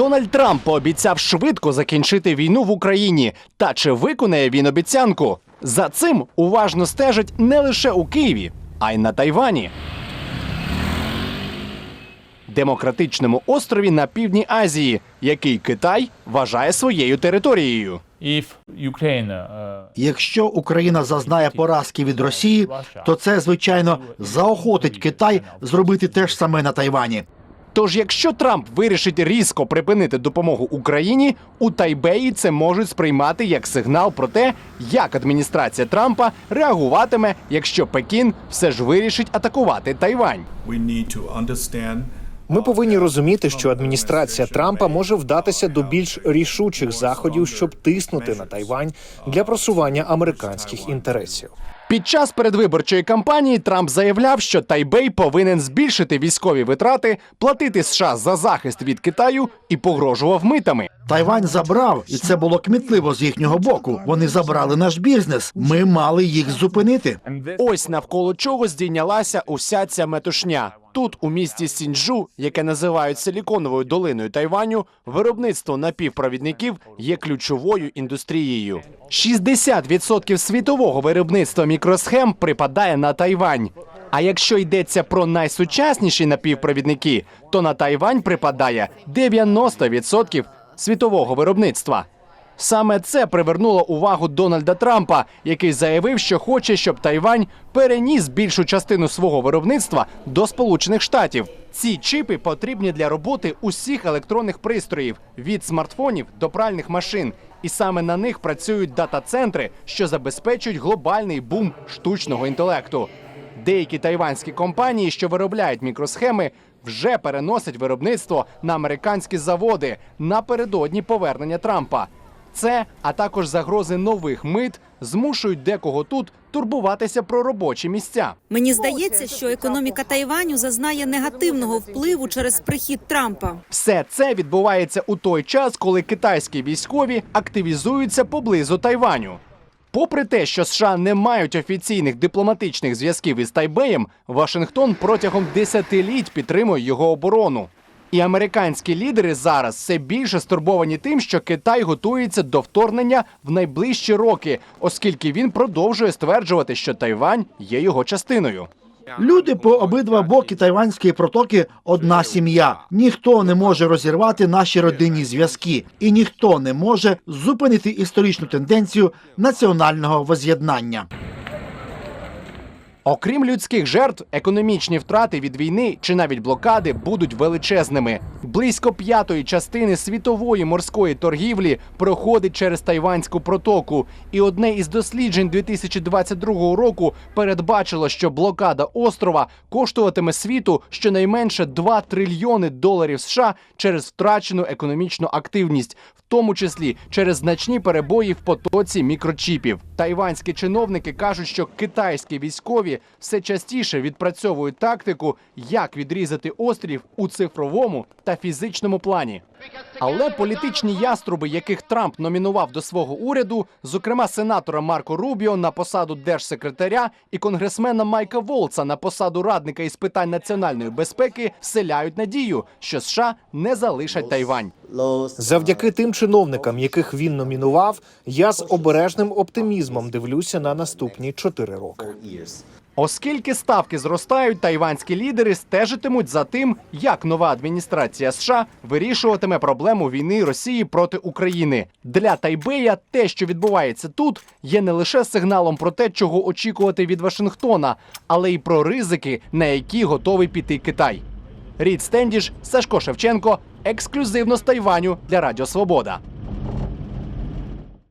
Дональд Трамп пообіцяв швидко закінчити війну в Україні. Та чи виконає він обіцянку? За цим уважно стежать не лише у Києві, а й на Тайвані. Демократичному острові на півдні Азії, який Китай вважає своєю територією. Uh, Якщо Україна зазнає поразки від Росії, то це звичайно заохотить Китай зробити те ж саме на Тайвані. Тож, якщо Трамп вирішить різко припинити допомогу Україні, у Тайбеї це можуть сприймати як сигнал про те, як адміністрація Трампа реагуватиме, якщо Пекін все ж вирішить атакувати Тайвань. Ми повинні розуміти, що адміністрація Трампа може вдатися до більш рішучих заходів, щоб тиснути на Тайвань для просування американських інтересів. Під час передвиборчої кампанії Трамп заявляв, що Тайбей повинен збільшити військові витрати, платити США за захист від Китаю і погрожував митами. Тайвань забрав, і це було кмітливо з їхнього боку. Вони забрали наш бізнес. Ми мали їх зупинити. Ось навколо чого здійнялася уся ця метушня. Тут, у місті Сінджу, яке називають силіконовою долиною Тайваню, виробництво напівпровідників є ключовою індустрією. 60% світового виробництва мікросхем припадає на Тайвань. А якщо йдеться про найсучасніші напівпровідники, то на Тайвань припадає 90% світового виробництва. Саме це привернуло увагу Дональда Трампа, який заявив, що хоче, щоб Тайвань переніс більшу частину свого виробництва до Сполучених Штатів. Ці чипи потрібні для роботи усіх електронних пристроїв від смартфонів до пральних машин. І саме на них працюють дата-центри, що забезпечують глобальний бум штучного інтелекту. Деякі тайванські компанії, що виробляють мікросхеми, вже переносять виробництво на американські заводи напередодні повернення Трампа. Це, а також загрози нових мит, змушують декого тут турбуватися про робочі місця. Мені здається, що економіка Тайваню зазнає негативного впливу через прихід Трампа. Все це відбувається у той час, коли китайські військові активізуються поблизу Тайваню. Попри те, що США не мають офіційних дипломатичних зв'язків із Тайбеєм, Вашингтон протягом десятиліть підтримує його оборону. І американські лідери зараз все більше стурбовані тим, що Китай готується до вторгнення в найближчі роки, оскільки він продовжує стверджувати, що Тайвань є його частиною. Люди по обидва боки Тайванської протоки одна сім'я. Ніхто не може розірвати наші родинні зв'язки, і ніхто не може зупинити історичну тенденцію національного воз'єднання. Окрім людських жертв, економічні втрати від війни чи навіть блокади будуть величезними. Близько п'ятої частини світової морської торгівлі проходить через Тайванську протоку. І одне із досліджень 2022 року передбачило, що блокада острова коштуватиме світу щонайменше 2 трильйони доларів США через втрачену економічну активність, в тому числі через значні перебої в потоці мікрочіпів. Тайванські чиновники кажуть, що китайські військові все частіше відпрацьовують тактику, як відрізати острів у цифровому та фізичному плані. Але політичні яструби, яких Трамп номінував до свого уряду, зокрема сенатора Марко Рубіо на посаду держсекретаря і конгресмена Майка Волца на посаду радника із питань національної безпеки, вселяють надію, що США не залишать Тайвань. Завдяки тим чиновникам, яких він номінував, я з обережним оптимізмом дивлюся на наступні чотири роки. Оскільки ставки зростають, тайванські лідери стежитимуть за тим, як нова адміністрація США вирішуватиме проблему війни Росії проти України. Для Тайбея те, що відбувається тут, є не лише сигналом про те, чого очікувати від Вашингтона, але й про ризики, на які готовий піти Китай. Рід Стендіж, Сашко Шевченко, ексклюзивно з Тайваню для Радіо Свобода.